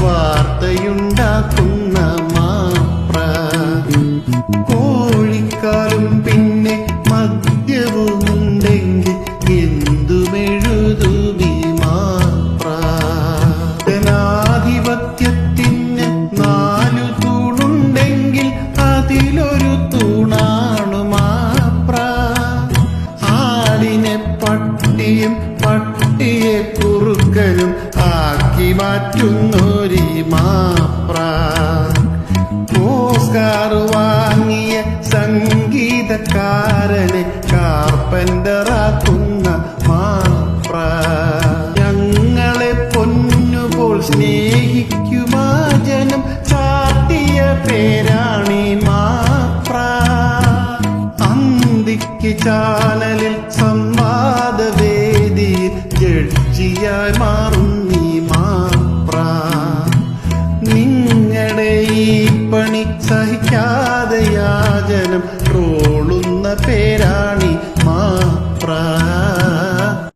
പാർപ്പന്ററാക്കുന്ന മാപ്ര. കോഴിക്കാലും പിന്നെ മദ്യവുമുണ്ടെങ്കിൽ എന്തുമെഴുതുമീ മാപ്ര? ജനാധിപത്യത്തിന് നാലു തൂണുണ്ടെങ്കിൽ അതിലൊരു തൂണാണു മാപ്ര. ആടിനെ പട്ടിയും പട്ടിയെ കുറുക്കനും ആക്കി മാറ്റുന്നൊരി മാപ്ര. ഓസ്കാർ വാങ്ങിയ സംഗീതക്കാരനെ കാർപ്പന്ററാക്കുന്ന മാപ്ര. ഞങ്ങളെ പൊന്നുപോൽ സ്നേഹിക്കുമാ ജനം ചാട്ടിയ പേരാണി മാപ്ര. അന്തിക്ക് ചാനലിൽ സംവാദവേദിയിൽ ജഡ്ജിയായി മാറുന്നു. നിങ്ങളുടെ ഈ പണി സഹിക്കാതെ യാചനം